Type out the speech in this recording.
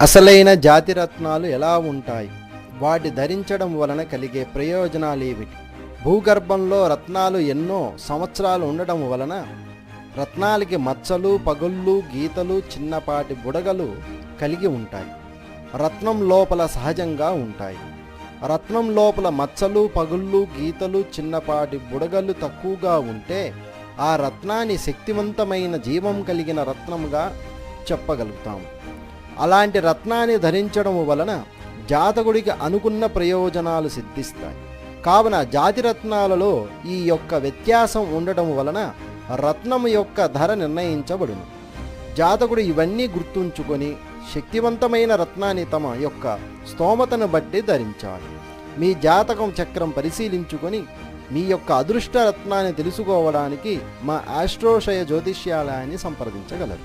అసలైన జాతి రత్నాలు ఎలా ఉంటాయి? వాటి ధరించడం వలన కలిగే ప్రయోజనాలు ఏమిటి భూగర్భంలో రత్నాలు ఎన్నో సంవత్సరాలు ఉండడం వలన రత్నాలకి మచ్చలు పగుళ్ళు గీతలు చిన్నపాటి బుడగలు కలిగి ఉంటాయి. రత్నం లోపల సహజంగా ఉంటాయి. రత్నం లోపల మచ్చలు పగుళ్ళు గీతలు చిన్నపాటి బుడగలు తక్కువగా ఉంటే ఆ రత్నాన్ని శక్తివంతమైన జీవం కలిగిన రత్నంగా చెప్పగలుగుతాం. అలాంటి రత్నాన్ని ధరించడం వలన జాతకుడికి అనుకున్న ప్రయోజనాలు సిద్ధిస్తాయి. కావున జాతి రత్నాలలో ఈ యొక్క వ్యత్యాసం ఉండటం వలన రత్నం యొక్క ధర నిర్ణయించబడును. జాతకుడు ఇవన్నీ గుర్తుంచుకొని శక్తివంతమైన రత్నాన్ని తమ యొక్క స్తోమతను బట్టి ధరించాలి. మీ జాతకం చక్రం పరిశీలించుకొని మీ యొక్క అదృష్ట రత్నాన్ని తెలుసుకోవడానికి మా ఆస్ట్రోషయ జ్యోతిష్యాలయాన్ని సంప్రదించగలరు.